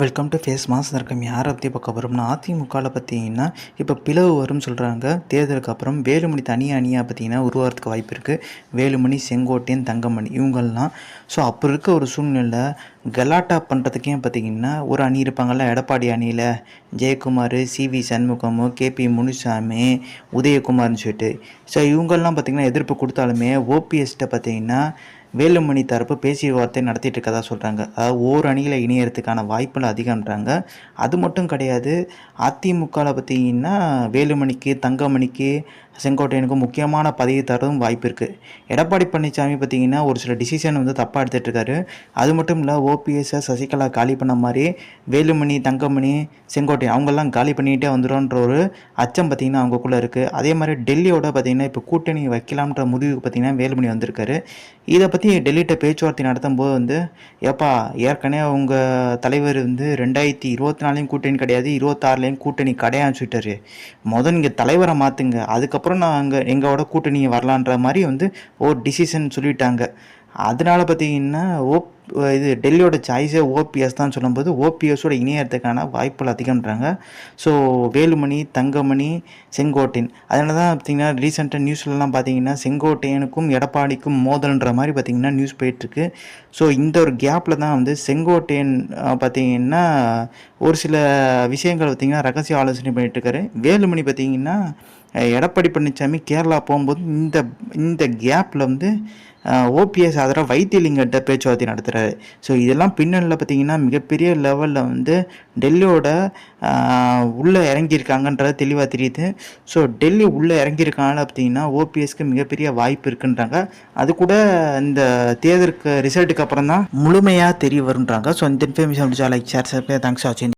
Welcome to face mass இருக்கும் யாரை பற்றி பார்க்க போகிறோம்னா அதிமுகவில் பார்த்தீங்கன்னா இப்போ பிளவு வரும்னு சொல்கிறாங்க தேர்தலுக்கு அப்புறம் வேலுமணி தனி அணியாக பார்த்தீங்கன்னா உருவாகிறதுக்கு வாய்ப்பு இருக்குது வேலுமணி செங்கோட்டையன் தங்கமணி இவங்கள்லாம். ஸோ அப்போ இருக்க ஒரு சூழ்நிலை கலாட்டா பண்ணுறதுக்கே பார்த்தீங்கன்னா ஒரு அணி இருப்பாங்கள்ல எடப்பாடி அணியில். Jayakumar C V Shanmugam KP Munusamy உதயகுமார்னு சொல்லிட்டு. ஸோ இவங்கெல்லாம் பார்த்தீங்கன்னா எதிர்ப்பு கொடுத்தாலுமே ஓபிஎஸ்கிட்ட பார்த்தீங்கன்னா வேலுமணி தரப்பு பேச்சுவார்த்தை நடத்திட்டு இருக்கதா சொல்கிறாங்க அதாவது ஓர் அணியில் இணையறதுக்கான வாய்ப்புகள் அதிகம்ன்றாங்க. அது மட்டும் கிடையாது அதிமுகவில் பார்த்தீங்கன்னா வேலுமணிக்கு தங்கமணிக்கு செங்கோட்டையனுக்கும் முக்கியமான பதவி தரதும் வாய்ப்பு இருக்குது எடப்பாடி பழனிசாமி பார்த்திங்கன்னா ஒரு சில டிசிஷன் வந்து தப்பாக எடுத்துகிட்டு இருக்காரு அது மட்டும் இல்லை ஓபிஎஸ்ஸை சசிகலா காலி பண்ண மாதிரி வேலுமணி தங்கமணி செங்கோட்டை அவங்கெல்லாம் காலி பண்ணிகிட்டே வந்துடும்ன்ற ஒரு அச்சம் பார்த்தீங்கன்னா அவங்கக்குள்ளே இருக்குது அதே மாதிரி டெல்லியோட பார்த்திங்கன்னா இப்போ கூட்டணி வைக்கலாம்ன்ற முடிவுக்கு பார்த்தீங்கன்னா வேலுமணி வந்திருக்காரு. இதை பற்றி டெல்லிகிட்ட பேச்சுவார்த்தை நடத்தும் போது வந்து ஏப்பா ஏற்கனவே அவங்க தலைவர் வந்து ரெண்டாயிரத்தி இருபத்தி நாலையும் கூட்டணி கிடையாது இருபத்தாறுலேயும் கூட்டணி கிடையாதுன்னு சொல்லிட்டாரு. முதல் நீங்கள் தலைவரை மாற்றுங்க அதுக்கப்புறம் நான் அங்கே எங்களோட கூட்டணி வரலான்ற மாதிரி வந்து ஒரு டிசிஷன் சொல்லிட்டாங்க. அதனால பார்த்தீங்கன்னா ஓ இது டெல்லியோட சாய்ஸே ஓபிஎஸ் தான் சொல்லும்போது ஓபிஎஸோட இணையறதுக்கான வாய்ப்புகள் அதிகம்ன்றாங்க. ஸோ வேலுமணி தங்கமணி செங்கோட்டையன். அதனால தான் பார்த்தீங்கன்னா ரீசெண்டாக நியூஸ்லலாம் பார்த்தீங்கன்னா செங்கோட்டையனுக்கும் எடப்பாடிக்கும் மோதல்ன்ற மாதிரி பார்த்தீங்கன்னா நியூஸ் போயிட்டுருக்கு. ஸோ இந்த ஒரு கேப்பில் தான் வந்து செங்கோட்டையன் பார்த்திங்கன்னா ஒரு சில விஷயங்கள் பார்த்தீங்கன்னா ரகசிய ஆலோசனை பண்ணிட்டுருக்காரு. வேலுமணி பார்த்தீங்கன்னா எடப்பாடி பழனிசாமி கேரளா போகும்போது இந்த இந்த கேப்பில் வந்து ஓபிஎஸ் ஆதரவு வைத்தியலிங்கிட்ட பேச்சுவார்த்தை நடத்துகிறாரு ஸோ இதெல்லாம் பின்னணியில் பார்த்தீங்கன்னா மிகப்பெரிய லெவலில் வந்து டெல்லியோட உள்ளே இறங்கியிருக்காங்கன்றது தெளிவாக தெரியுது. ஸோ டெல்லி உள்ளே இறங்கியிருக்காங்க பார்த்தீங்கன்னா ஓபிஎஸ்க்கு மிகப்பெரிய வாய்ப்பு இருக்குன்றாங்க. அது கூட இந்த தேர்தலுக்கு ரிசல்ட்டுக்கு அப்புறம் தான் முழுமையாக தெரிய வருன்றாங்க ஸோ இந்த இன்ஃபர்மேஷன் லைக் ஷேர் தேங்க்ஸ் வாட்சிங்